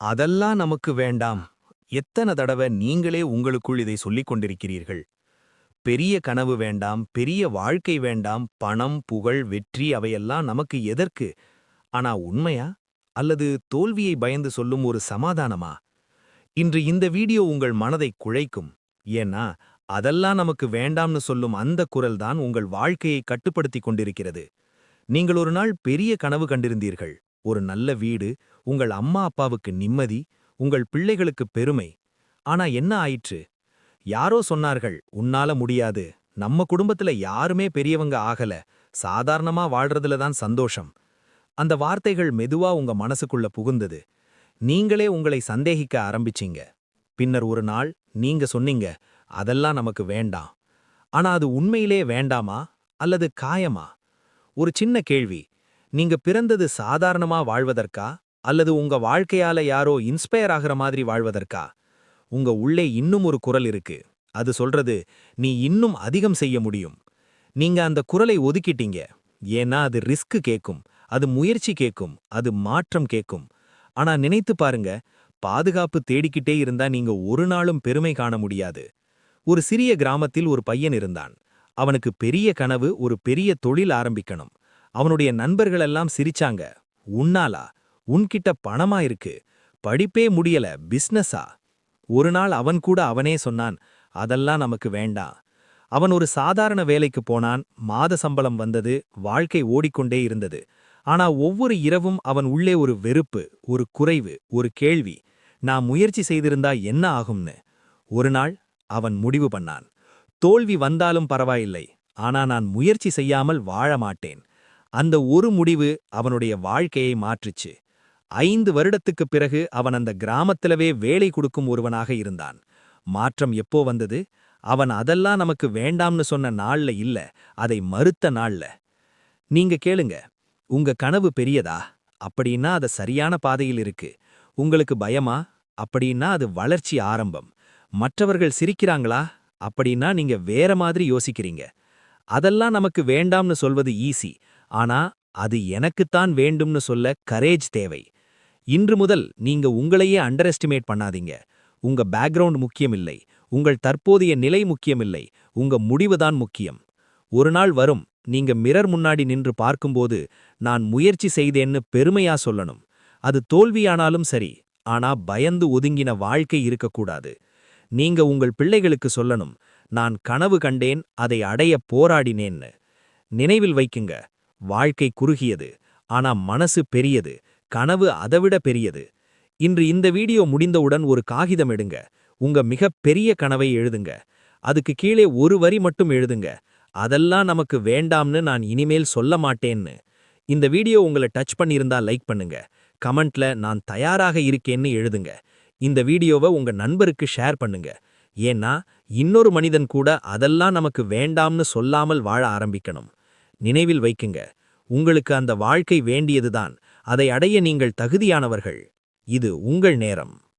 அதெல்லாம் நமக்கு வேண்டாம். எத்தனை தடவை நீங்களே உங்களுக்குள் இதை சொல்லிக் கொண்டிருக்கிறீர்கள்? பெரிய கனவு வேண்டாம் பெரிய வாழ்க்கை வேண்டாம் பணம் புகழ் வெற்றி அவையெல்லாம் நமக்கு எதற்கு? ஆனா உண்மையா? அல்லது தோல்வியை பயந்து சொல்லும் ஒரு சமாதானமா? இன்று இந்த வீடியோ உங்கள் மனதை குழைக்கும். ஏன்னா அதெல்லாம் நமக்கு வேண்டாம்னு சொல்லும் அந்த குரல்தான் உங்கள் வாழ்க்கையை கட்டுப்படுத்திக் கொண்டிருக்கிறது. நீங்கள் ஒரு நாள் பெரிய கனவு கண்டிருந்தீர்கள். ஒரு நல்ல வீடு உங்கள் அம்மா அப்பாவுக்கு நிம்மதி உங்கள் பிள்ளைகளுக்கு பெருமை. ஆனா என்ன ஆயிற்று? யாரோ சொன்னார்கள் உன்னால முடியாது. நம்ம குடும்பத்துல யாருமே பெரியவங்க ஆகல. சாதாரணமா வாழ்றதுல தான் சந்தோஷம். அந்த வார்த்தைகள் மெதுவா உங்க மனசுக்குள்ள புகுந்தது. நீங்களே உங்களை சந்தேகிக்க ஆரம்பிச்சீங்க. பின்னர் ஒரு நாள் நீங்க சொன்னீங்க அதெல்லாம் நமக்கு வேண்டாம். ஆனா அது உண்மையிலே வேண்டாமா? அல்லது காயமா? ஒரு சின்ன கேள்வி நீங்க பிறந்தது சாதாரணமா வாழ்வதற்கா? அல்லது உங்க வாழ்க்கையால யாரோ இன்ஸ்பயர் ஆகிற மாதிரி வாழ்வதற்கா? உங்க உள்ளே இன்னும் ஒரு குரல் இருக்கு. அது சொல்றது நீ இன்னும் அதிகம் செய்ய முடியும். நீங்க அந்த குரலை ஒதுக்கிட்டீங்க. ஏன்னா அது ரிஸ்க் கேக்கும் அது முயற்சி கேக்கும் அது மாற்றம் கேட்கும் ஆனா நினைத்து பாருங்க பாதுகாப்பு தேடிக்கிட்டே இருந்தா நீங்க ஒரு நாளும் பெருமை காண முடியாது. ஒரு சிறிய கிராமத்தில் ஒரு பையன் இருந்தான். அவனுக்கு பெரிய கனவு ஒரு பெரிய தொழில் ஆரம்பிக்கணும். அவனுடைய நண்பர்களெல்லாம் சிரிச்சாங்க. உன்னாலா? உன்கிட்ட பணமா இருக்கு? படிப்பே முடியல. பிஸ்னஸா? ஒரு நாள் அவன் கூட அவனே சொன்னான் அதெல்லாம் நமக்கு வேண்டாம். அவன் ஒரு சாதாரண வேலைக்கு போனான். மாத சம்பளம் வந்தது. வாழ்க்கை ஓடிக்கொண்டே இருந்தது. ஆனா ஒவ்வொரு இரவும் அவன் உள்ளே ஒரு வெறுப்பு ஒரு குறைவு ஒரு கேள்வி. நான் முயற்சி செய்திருந்தா என்ன ஆகும்னு? ஒரு நாள் அவன் முடிவு பண்ணான். தோல்வி வந்தாலும் பரவாயில்லை. ஆனா நான் முயற்சி செய்யாமல் வாழ மாட்டேன். அந்த ஒரு முடிவு அவனுடைய வாழ்க்கையை மாற்றுச்சு. ஐந்து வருடத்துக்குப் பிறகு அவன் அந்த கிராமத்திலவே வேலை கொடுக்கும் ஒருவனாக இருந்தான். மாற்றம் எப்போ வந்தது? அவன் அதெல்லாம் நமக்கு வேண்டாம்னு சொன்ன நாள்ல இல்ல அதை மறுத்த நாள்ல. நீங்க கேளுங்க உங்க கனவு பெரியதா? அப்படின்னா அது சரியான பாதையில் இருக்கு. உங்களுக்கு பயமா? அப்படின்னா அது வளர்ச்சி ஆரம்பம். மற்றவர்கள் சிரிக்கிறாங்களா? அப்படின்னா நீங்க வேற மாதிரி யோசிக்கிறீங்க. அதெல்லாம் நமக்கு வேண்டாம்னு சொல்வது ஈஸி ஆனா அது எனக்குத்தான் வேண்டும்னு சொல்ல கரேஜ் தேவை. இன்று முதல் நீங்க உங்களையே அண்டர் எஸ்டிமேட் பண்ணாதீங்க. உங்க பேக்ரவுண்ட் முக்கியமில்லை. உங்கள் தற்போதைய நிலை முக்கியமில்லை. உங்க முடிவுதான் முக்கியம். ஒரு நாள் வரும் நீங்க மிரர் முன்னாடி நின்று பார்க்கும்போது நான் முயற்சி செய்தேன்னு பெருமையா சொல்லணும். அது தோல்வியானாலும் சரி ஆனா பயந்து ஒதுங்கின வாழ்க்கை இருக்கக்கூடாது. நீங்க உங்கள் பிள்ளைகளுக்கு சொல்லணும் நான் கனவு கண்டேன் அதை அடைய போராடினேன்னு. நினைவில் வைக்குங்க. வாழ்க்கை குறுகியது ஆனா மனசு பெரியது கனவு அதைவிட பெரியது. இன்று இந்த வீடியோ முடிந்தவுடன் ஒரு காகிதம் எடுங்க உங்க மிக பெரிய கனவை எழுதுங்க. அதுக்கு கீழே ஒரு வரி மட்டும் எழுதுங்க அதெல்லாம் நமக்கு வேண்டாம்னு நான் இனிமேல் சொல்ல மாட்டேன்னு. இந்த வீடியோ உங்களை டச் பண்ணியிருந்தா லைக் பண்ணுங்க கமெண்ட்ல நான் தயாராக இருக்கேன்னு எழுதுங்க. இந்த வீடியோவை உங்க நண்பருக்கு ஷேர் பண்ணுங்க. ஏன்னா இன்னொரு மனிதன் கூட அதெல்லாம் நமக்கு வேண்டாம்னு சொல்லாமல் வாழ ஆரம்பிக்கணும். நினைவில் வைக்குங்க. உங்களுக்கு அந்த வாழ்க்கை வேண்டியதுதான். அதை அடைய நீங்கள் தகுதியானவர்கள். இது உங்கள் நேரம்.